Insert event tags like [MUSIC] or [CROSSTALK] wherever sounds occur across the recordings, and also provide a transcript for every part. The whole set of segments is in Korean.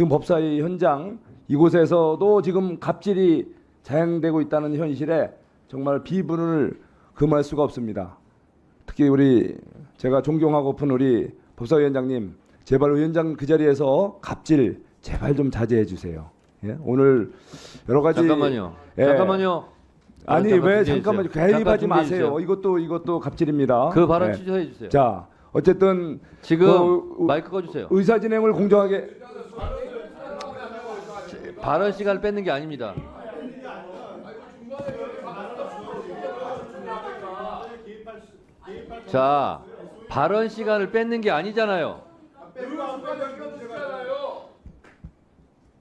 지금 법사위 현장 이곳에서도 지금 갑질이 자행되고 있다는 현실에 정말 비분을 금할 수가 없습니다. 특히 우리 제가 존경하고픈 우리 법사위원장님 제발 위원장 그 자리에서 갑질 제발 좀 자제해 주세요. 예? 오늘 여러 가지 잠깐만요. 예. 잠깐만요. 아니 잠깐 왜 잠깐만요. 잠깐 개입하지 준비해 마세요. 주세요. 이것도 이것도 갑질입니다. 그 발언 예. 취소해 주세요. 자 어쨌든 지금 그, 마이크 꺼주세요. 의사 진행을 공정하게 발언 시간을 뺏는 게 아닙니다. 자, 발언 시간을 뺏는 게 아니잖아요.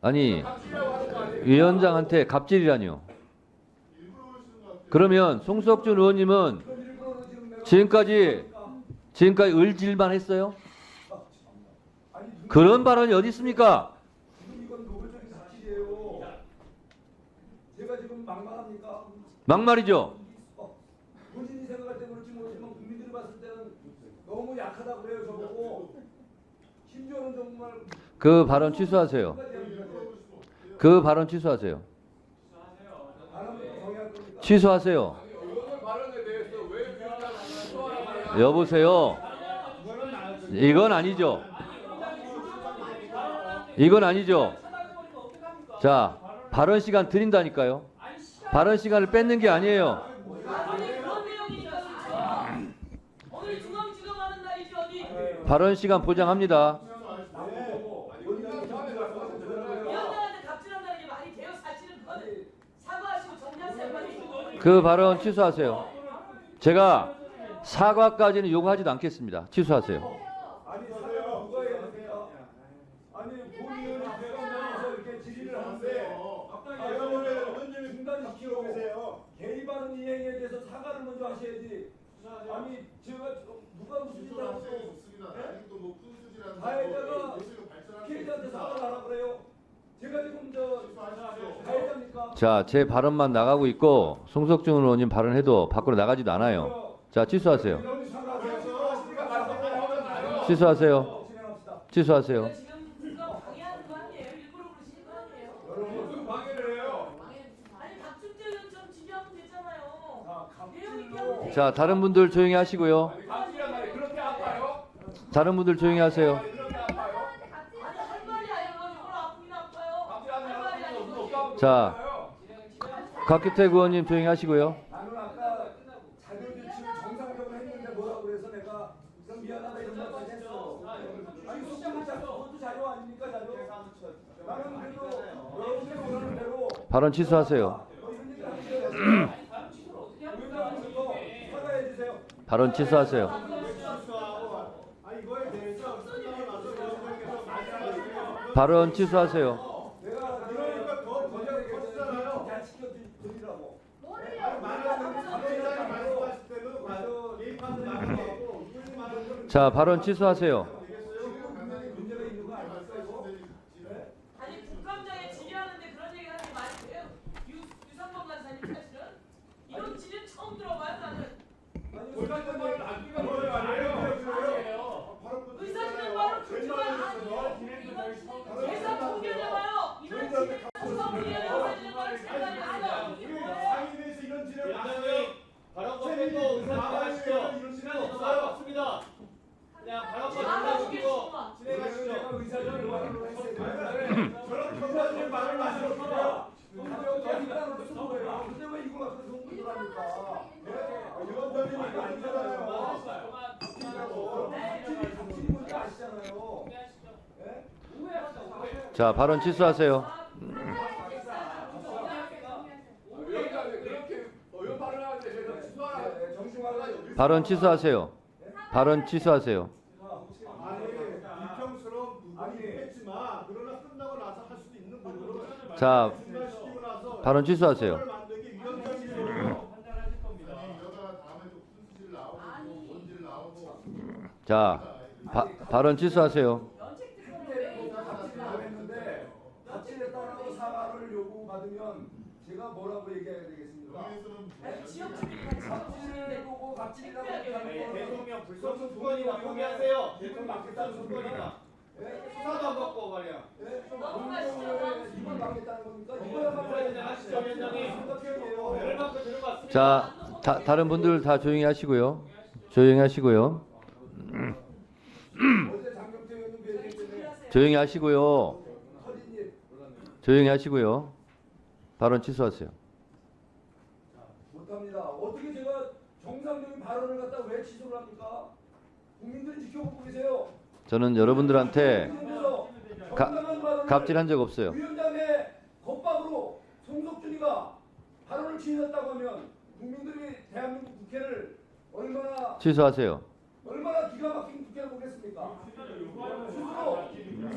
아니, 위원장한테 갑질이라뇨. 그러면 송석준 의원님은 지금까지 지금까지 을질만 했어요? 그런 발언이 어디 있습니까? 이건 노골적인 사실이에요. 제가 지금 막말합니까? 막말이죠. 본인이 생각할 때 그렇지 모르지만 국민들이 봤을 때는 너무 약하다 그래요 저보고. 심지어는 정말 그 발언 취소하세요. 그 발언 취소하세요. 취소하세요. 여보세요. 이건 아니죠. 이건 아니죠. 자, 발언 시간 드린다니까요. 발언 시간을 뺏는 게 아니에요. 발언 시간 보장합니다. 그 발언 취소하세요. 제가 사과까지는 요구하지도 않겠습니다. 취소하세요. 아니 사람 누가 해야 돼요? 아니 본인은 대법원에서 이렇게 질의를 하는데 대법원을 중단시키고 계세요. 개입하는 이행에 대해서 사과를 먼저 하셔야지. 아니 제가 누가 무슨 짓을 하고 가해자가 피해자한테 사과를 하라 그래요. 제가 지금 저 가해자입니까? 자, 제 발언만 나가고 있고 송석준 의원님 발언해도 밖으로 나가지도 않아요. 자, 취소하세요. 취소하세요. 취소하세요. 지금 그거 방해하는 거 아니에요 일부러 그러시는 거 아니에요 아니 박준재 의원처럼 지휘하면 되잖아요 내용 있게 하면 돼요 자, 다른 분들 조용히 하시고요. 다른 분들 조용히 하세요. 자, 곽규택 의원님 조용히 하시고요. 발언 취소하세요. 뭐 이런 얘기를 하셔야 의원장님도 사과해 주세요. 발언 취소하세요. 발언 취소하세요. 자, 발언 취소하세요. 문제가 있는 거 아닙니까 이거? 아니 국감장에 질의하는데 그런 얘기 하는 게 말이 돼요? 유, 유상범 간사님 사실은 이런 질의 처음 들어봐요 나는 의사진행 바로 그쪽에 아니에요 이건 계산 통계내봐요 이런 질의 구성위원회 의사진행 바로 제간이 아니야 이게 뭐예요? 발언 거 빼고 의사진행하시죠. 시간 없어요. 없습니다. 그냥 발언 거 나가주겠구만 진행하시죠. 내가 의사를 요하는 했어야 되는데 저런 검사들 말을 마시고 근데 쓰는 거예요. 근데 왜 이거 갖고 송구를 합니까? 의원장님이 이거 아니잖아요. 같이 분이 아시잖아요. 자, 발언 취소하세요. 발언 취소하세요. 발언 취소하세요. 자, 발언 취소하세요. 자, 바, 발언 취소하세요. 했는데 갑질했다라고 사과를 요구받으면 제가 뭐라고 얘기해야 되겠습니까? 아니 지역 주민 같이 갑질을 보고 갑질이라고 네, 대통령 불법 수건이나 포기하세요. 대통령 불법 수건이나 수사도 안 받고 말이야. 겁니까? 위원장님. 들어봤습니다. 자, 다, 다른 분들 다 조용히 하시고요. 조용히 하시고요. 조용히 하시고요. 조용히 하시고요. 발언 취소하세요. 못합니다. 어떻게 제가 정상적인 발언을 갖다 왜 취소를 합니까? 국민들이 지켜보고 계세요. 저는 여러분들한테 가- 갑질한 적 없어요. 위원장의 겁박으로 송석준이가 발언을 취소했다고 하면 국민들이 대한민국 국회를 얼마나 취소하세요. 얼마나 기가 막힌 국회를 보겠습니까? 스스로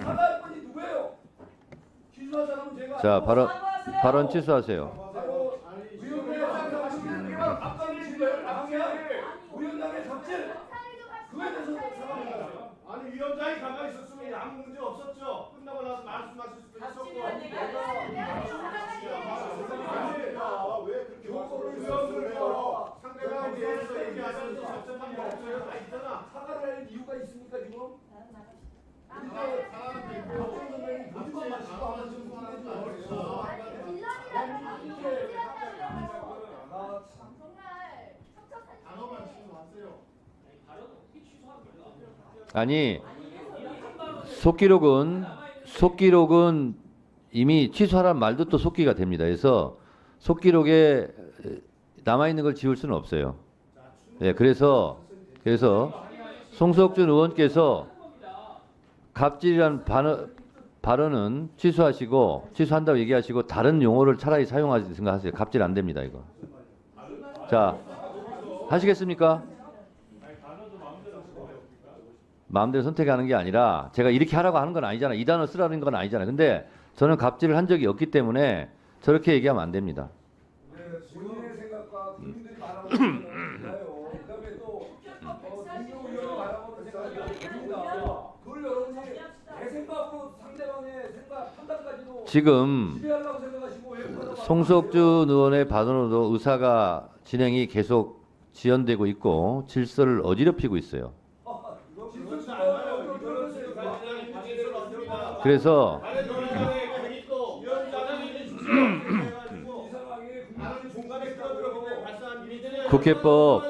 사과할 분이 누구예요? 취소한 사람은 제가 자, 발언 발언 취소하세요. 바로 위원회 상상하시는 압박을 지금 방해한 위원장의 갑질 그거에 대해서 사과합니다. 아니 위원장이 가만히 있었으면 아무 문제 없었죠. 끝나고 나서 말씀하실 수도 있었고. 아니, 왜 그렇게 말씀을 상대방에 대해서 얘기하시는 적절한 게 없어요. 다 있잖아. 사과를 할 이유가 있습니까 지금? 우리가 박정 선생님이 모두가 마시고 하는 지금 국민들이 말이에요. 아, 참. 아니 속기록은 속기록은 이미 취소하란 말도 또 속기가 됩니다. 그래서 속기록에 남아 있는 걸 지울 수는 없어요. 네, 그래서 그래서 송석준 의원께서 갑질이란 발언, 발언은 취소하시고 취소한다고 얘기하시고 다른 용어를 차라리 사용하지 생각하세요. 갑질 안 됩니다 이거. 자 하시겠습니까? 마음대로 선택하는 게 아니라 제가 이렇게 하라고 하는 건 아니잖아. 이 단어 쓰라는 건 아니잖아. 근데 저는 갑질을 한 적이 없기 때문에 저렇게 얘기하면 안 됩니다. 네, 본인의 생각과 국민들이 말하는 것은 달라요. 그다음에 또 어, 김경호 의원이 말하는 생각이 다릅니다. 그걸 여러분이 내 생각으로 상대방의 생각 판단까지도 지금 지배하려고 생각하시고 왜 그러다가 송석준 의원의 발언으로도 의사가 진행이 계속 지연되고 있고 질서를 어지럽히고 있어요. 질서 그렇지 않아요. 지켜요. 이거는 위원장이 방해를 받습니다. 그래서 [CLEARS THROAT] 국회법.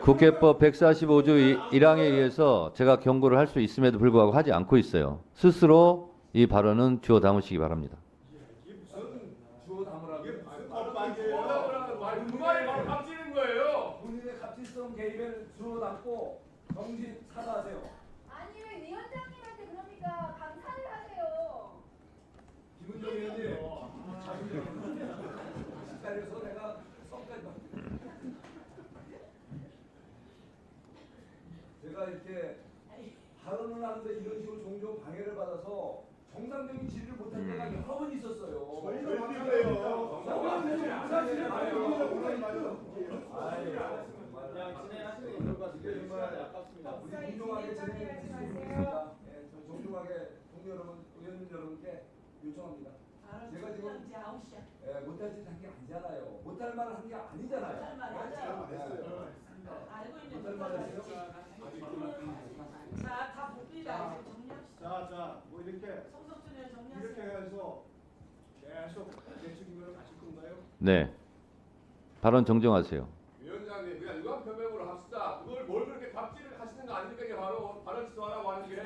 국회법 145조 1항에 의해서 제가 경고를 할 수 있음에도 불구하고 하지 않고 있어요. 스스로 이 발언은 주워 담으시기 바랍니다. 주어 담으라고 이게 무슨 바로 말이에요? 말 누가 바로 값지는 거예요. 본인의 갑질성 개입을 주어 담고 정신 사과하세요. 아니 왜 위원장님한테 그럽니까? 감사를 하세요. 김은정 의원님 기다려서 내가 성까지 받- 제가 이렇게 발언을 하는데 이런 식으로 종종 방해를 받아서 정상적인 여러 번 있었어요. 저희도 마찬가지예요. 사실은 그냥 진행하시는 게 좋을 것 같은데 시간이 아깝습니다. 우리 공정하게 진행해 주시겠습니다. 예, 저 동료 여러분, 의원님 여러분께 요청합니다. 제가 지금 예, 못할 짓 한 게 아니잖아요. 못할 말을 한 게 아니잖아요. 예, 못할 말을 했어요. 자 다 봅니다. 이제 정리합시다. 자, 자, 뭐 이렇게 이렇게. 해서 계속 대책임을 가실 건가요? 네. 발언 정정하세요. 위원장님 그냥 유감 표명으로 합시다. 그걸 뭘 그렇게 갑질을 하시는 거 아닙니까? 이게 바로 발언 취소하라고 하는 게.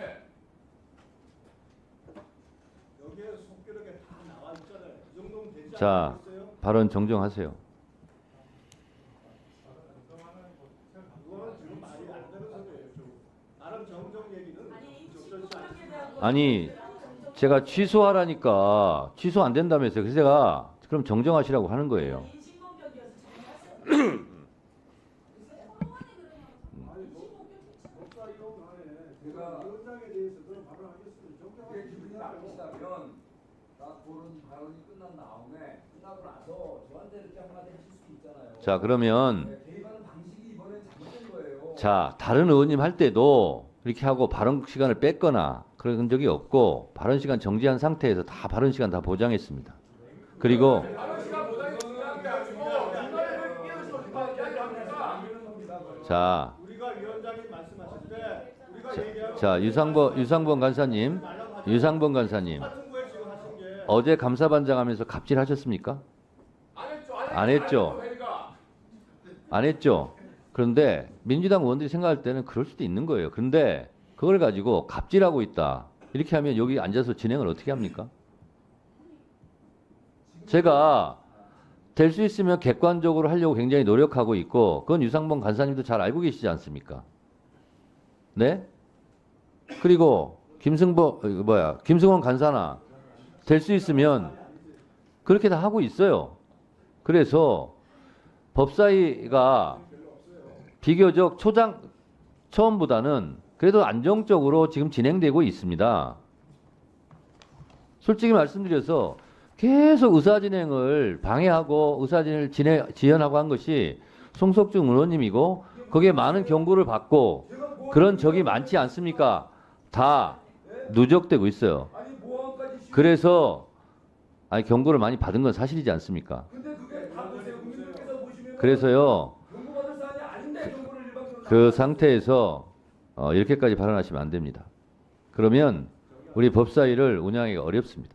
여기에 속기록에 다 나와 있잖아요. 이 정도면 되지 자. 않겠어요? 발언 정정하세요. 그거는 지금 말이 안 되는 소리예요. 좀. 나름 정정 얘기는 아니 적절치 않습니다. 신분에 대한 아니 제가 취소하라니까 취소 안 된다면서요. 그래서 제가 그럼 정정하시라고 하는 거예요. 자 그러면. 자 다른 의원님 할 때도 이렇게 하고 발언 시간을 뺐거나 그런 적이 없고 발언 시간 정지한 상태에서 다 발언 시간 다 보장했습니다. 그리고? 자, 얘기하는 자 유상범 유상범 간사님, 유상범 간사님, 어제 감사반장하면서 갑질하셨습니까? 안 했죠. 안 했죠. 그런데 민주당 의원들이 생각할 때는 그럴 수도 있는 거예요. 그런데 그걸 가지고 갑질하고 있다. 이렇게 하면 여기 앉아서 진행을 어떻게 합니까? 제가 될 수 있으면 객관적으로 하려고 굉장히 노력하고 있고 그건 유상범 간사님도 잘 알고 계시지 않습니까? 네? 그리고 김승보 어, 뭐야 김승원 간사나 될 수 있으면 그렇게 다 하고 있어요. 그래서 법사위가 비교적 초장 처음보다는 그래도 안정적으로 지금 진행되고 있습니다. 솔직히 말씀드려서 계속 의사 진행을 방해하고 의사 진행을 진행, 지연하고 한 것이 송석중 의원님이고 거기에 많은 경고를 받고 그런 적이 많지 않습니까? 다 누적되고 있어요. 그래서 아니 경고를 많이 받은 건 사실이지 않습니까? 그래서요 일방적으로 그 상태에서 어, 이렇게까지 발언하시면 안 됩니다. 그러면 우리 법사위를 운영하기가 어렵습니다.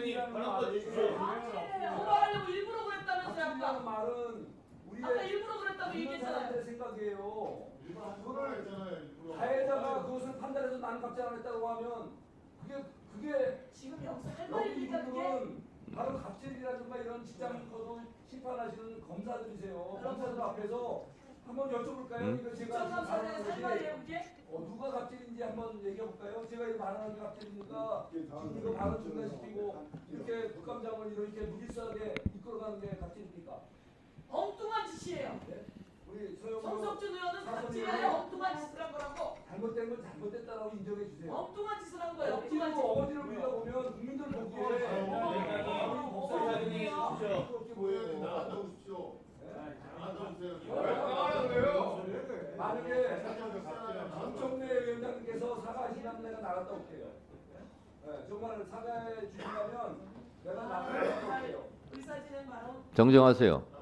위원장님, 말이 주십시오. 도발하려고 일부러 그랬다면서요 아까. 말은 아까 우리의 일부러 그랬다고 얘기했잖아요. 사람들의 생각이에요. 그거를 했잖아요. 일부러. 가해자가 그것을 판단해서 나는 안 했다고 하면 그게 그게 지금 여기서 할 여기 말이니까 그게 이분들은 바로 갑질이라든가 이런 직장 거도 심판하시는 검사들이세요. 검사들 앞에서 한번 여쭤볼까요? 음? 이거 제가 말이에요 그게? 어, 누가 갑질인지 한번 얘기해 볼까요? 제가 이 발언한 게 갑질입니까? 이거 발언 중단시키고 이렇게 국감장을 이렇게 무질서하게 이끌어가는 게 갑질입니까? 엉뚱한 짓이에요. 우리 서영 성석준 의원은 갑질하여 엉뚱한 짓을 한 거라고. 잘못된 건 잘못됐다라고 인정해 주세요. 엉뚱한 짓을 한 거예요. 억지로 엉뚱한 짓. 어거지로 밀다 보면 국민들 보기에 그렇게 보여야 된다. 나눠주십시오. 나눠주세요. 왜 나가라 그래 요? 만약에 정청래 위원장님께서 사과하시면 내가 나갔다 올게요. 네, 정말 사과해 주신다면 내가 나갔다 올게요. 정정하세요.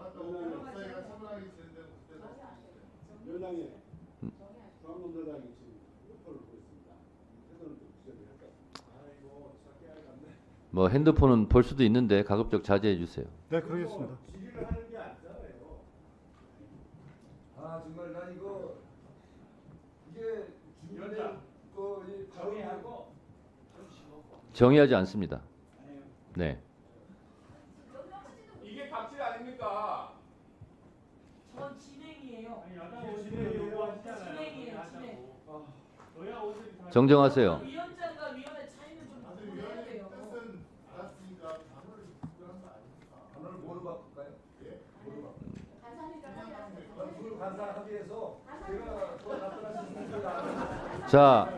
뭐 핸드폰은 볼 수도 있는데 가급적 자제해 주세요. 네, 그러겠습니다. 질의를 하는 게 아니잖아요. 아 정말 나 이거 이게 정의하고 정의하지 않습니다. 네. 이게 갑질 아닙니까? 전 진행이에요. 요구하시잖아요. 진행이에요. 진행. 다 정정하세요. 위원장과 위원의 차이는 좀 다들 구분해야 돼요. 위원님 뜻은 알았으니까 단어를 구별한 거 아닙니까? 단어를 뭐로 바꿀까요? 예? 뭐로 바꿀까요? 둘 간사 합의해서 제가 더 나타날 수 있는 거 자,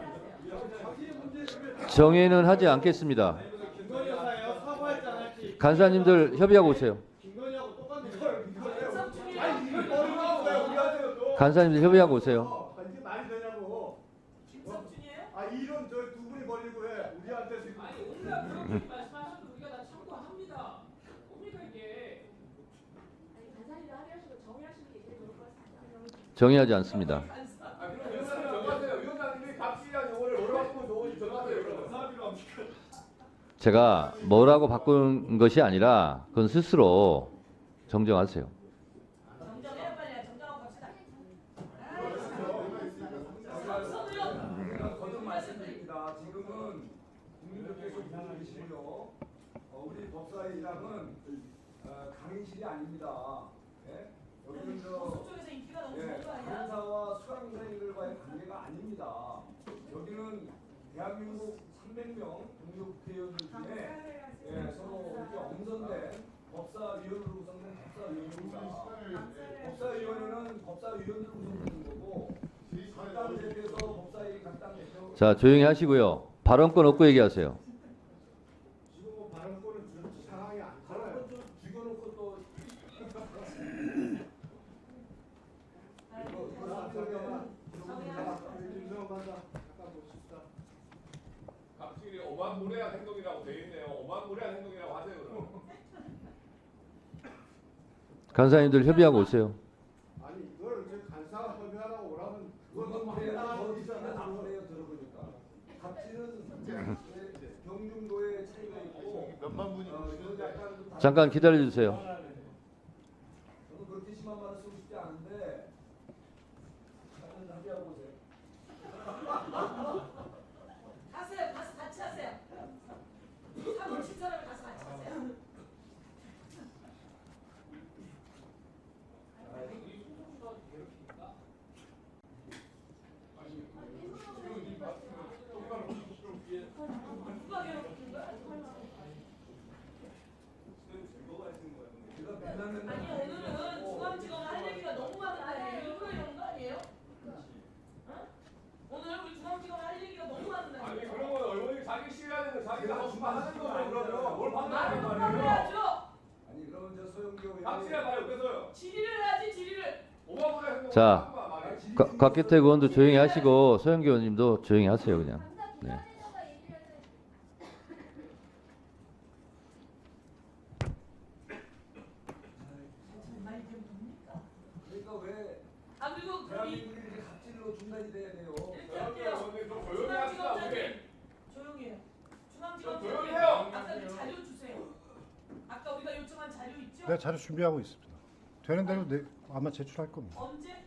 정의는 하지 않겠습니다. 간사님들 협의하고 오세요. 간사님들 협의하고 오세요. 정의하지 않습니다. 제가 뭐라고 바꾼 것이 아니라 그건 스스로 정정하세요 빨리. 정정하고 갑시다. 성선 의원. 제가 거듭 말씀드립니다. 지금은 국민들께서 보고 계시고요. 어, 우리 법사위장은 어, 강의실이 아닙니다. 예? 여기는 저 대한민국 300명 동료 국회의원들 중에 예, 서로 이렇게 엄선된 법사위원으로 구성된 법사위원입니다. 법사위원회는 법사위원으로 구성되는 거고 각당 대표에서 법사위 각당 대표 자, 조용히 하시고요. 발언권 없고 얘기하세요. 지금 뭐 발언권을 줄 상황이 안 다른 살아요. 건좀 죽여놓고 또 김성환 반장 잠깐 보십시다. 갑질이 오만무례한 행동이라고 돼 있네요. 오만무례한 행동이라고 하세요 그럼. 간사님들 협의하고 오세요. 아니 이걸 이제 간사 협의하라고 오라면 그건 안 그래요 들어보니까 갑질은 경중도의 차이가 있고 몇만 분이 약간 좀 잠깐 기다려 주세요. 저는 그렇게 심한 말을 쓰고 싶지 않은데 잠깐 합의하고 보세요. 하세요. 가서 같이 하세요. 사고 친 사람을 가서 같이 하세요. 누가 괴롭힌 거야? 제가 맨날 맨날 아니 오늘은 중앙지검 할 얘기가 너무 많은데 일부러 이런 거 아니에요? 어? 오늘 우리 중앙지검 할 얘기가 너무 많은데 아니 그런 건 얼마나 자기 싫어하는 거 자기가 하고 싶어 하는 거죠 그러면 뭘 말을 판단하는 똑바로 말이에요. 해야죠 아니 그러면 저 소영교 의원이 갑질해 봐요 그래서요. 질의를 해야지 질의를 오만무례한 행동. 자. 곽- 곽기태 의원도 조용히 하시고 소영기 의원님도 조용히 하세요 그냥. 네. 정말 이게 뭡니까? 그러니까 왜 아 그리고 그 이- 대한민국이 이렇게 갑질로 중단이 돼야 돼요? 이렇게 할게요 좀 조용히 합시다 우리. 중앙지검장님 조용히 해요 좀 중앙지검장님 조용히 해요. 아까 그 자료 주세요 아까 우리가 요청한 자료 있죠? 네, 자료 준비하고 있습니다. 되는 대로 내, 아마 제출할 겁니다. 언제?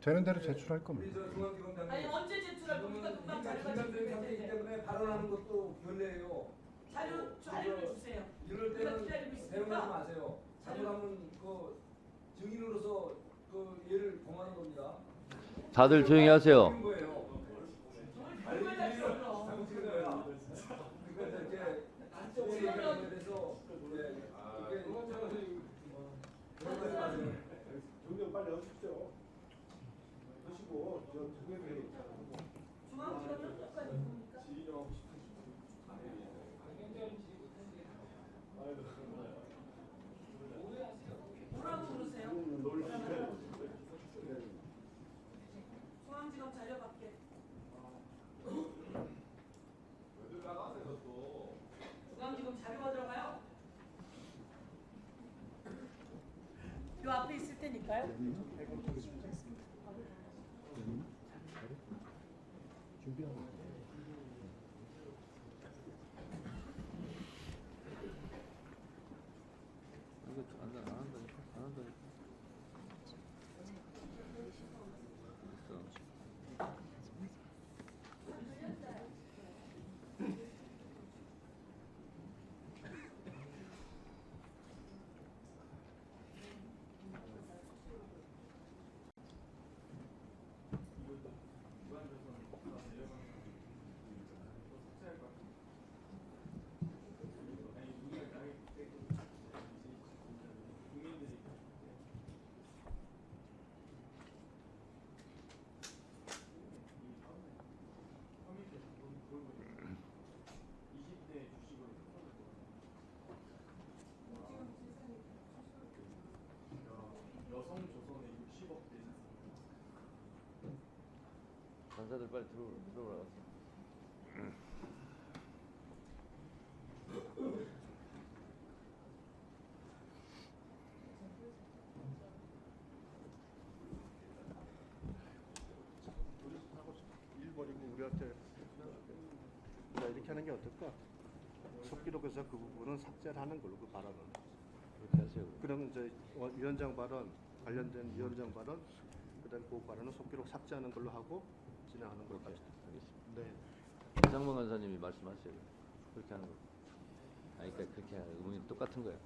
되는 대로 제출할 우리 겁니다. 저 중앙지검장님 아니 언제 제출할 겁니까? 금방 자료가 상태이기 때 때문에 발언하는 것도 결례예요. 자료 자료를 주세요 이럴 우리가 때는 기다리고 있으니까. 대응하지 마세요. 잘못하면 그 증인으로서 그 얘를 범하는 겁니다. 다들 조용히 하세요. 그런 거예요. 정말 들어 Kyle? 있을 테니까요. 간사들 빨리 들어 들어오라. 일 버리고 우리한테 자 이렇게 하는 게 어떨까? 속기록에서 그 부분은 삭제를 하는 걸로 그 발언을. 그렇게 하세요. 그러면 이제 원- 위원장 발언 관련된 위원장 발언 그다음 그 발언은 속기록 삭제하는 걸로 하고 진행하는 걸로. 하겠습니다. 네. 이상문 간사님이 말씀하세요. 그렇게 하는 거. 아니 그러니까 그렇게 하는 의문이 똑같은 거예요.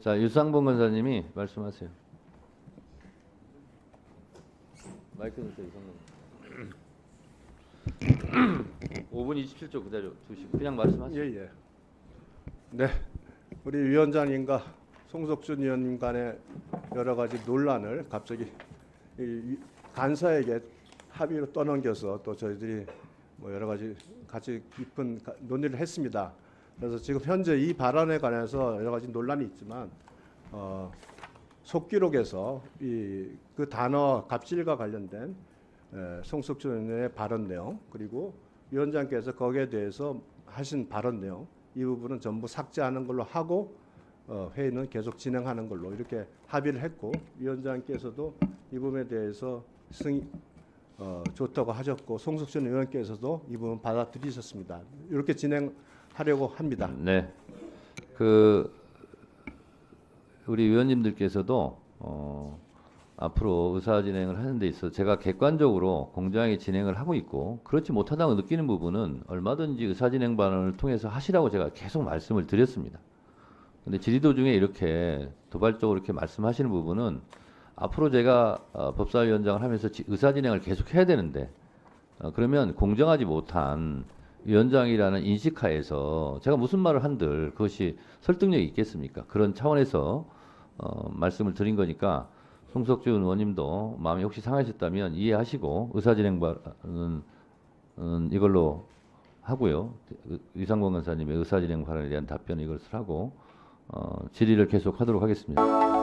자 유상봉 권사님이 말씀하세요. 마이크 주세요 유상봉. 5분 27초 기다려 주시고 그냥 말씀하세요. 예, 예. 네. 우리 위원장님과 송석준 위원님 간의 여러 가지 논란을 갑자기 이 위- 간사에게 합의로 떠넘겨서 또 저희들이 뭐 여러 가지 같이 깊은 가- 논의를 했습니다. 그래서 지금 현재 이 발언에 관해서 여러 가지 논란이 있지만 어, 속기록에서 이 그 단어 갑질과 관련된 에, 송석준 의원의 발언 내용 그리고 위원장께서 거기에 대해서 하신 발언 내용 이 부분은 전부 삭제하는 걸로 하고 어, 회의는 계속 진행하는 걸로 이렇게 합의를 했고 위원장께서도 이 부분에 대해서 승 어, 좋다고 하셨고 송석준 의원께서도 이 부분 받아들이셨습니다. 이렇게 진행하려고 합니다. 네. 그 우리 위원님들께서도 어, 앞으로 의사 진행을 하는 데 있어 제가 객관적으로 공정하게 진행을 하고 있고 그렇지 못하다고 느끼는 부분은 얼마든지 의사 진행 반응을 통해서 하시라고 제가 계속 말씀을 드렸습니다. 근데 질의도 중에 이렇게 도발적으로 이렇게 말씀하시는 부분은 앞으로 제가 어, 법사위원장을 하면서 지- 의사 진행을 계속 해야 되는데 어, 그러면 공정하지 못한 위원장이라는 인식하에서 제가 무슨 말을 한들 그것이 설득력이 있겠습니까? 그런 차원에서 어, 말씀을 드린 거니까 송석준 의원님도 마음이 혹시 상하셨다면 이해하시고 의사진행발은 은 이걸로 하고요. 유상권 간사님의 의사진행 발언에 대한 답변 이것을 하고 어, 질의를 계속하도록 하겠습니다.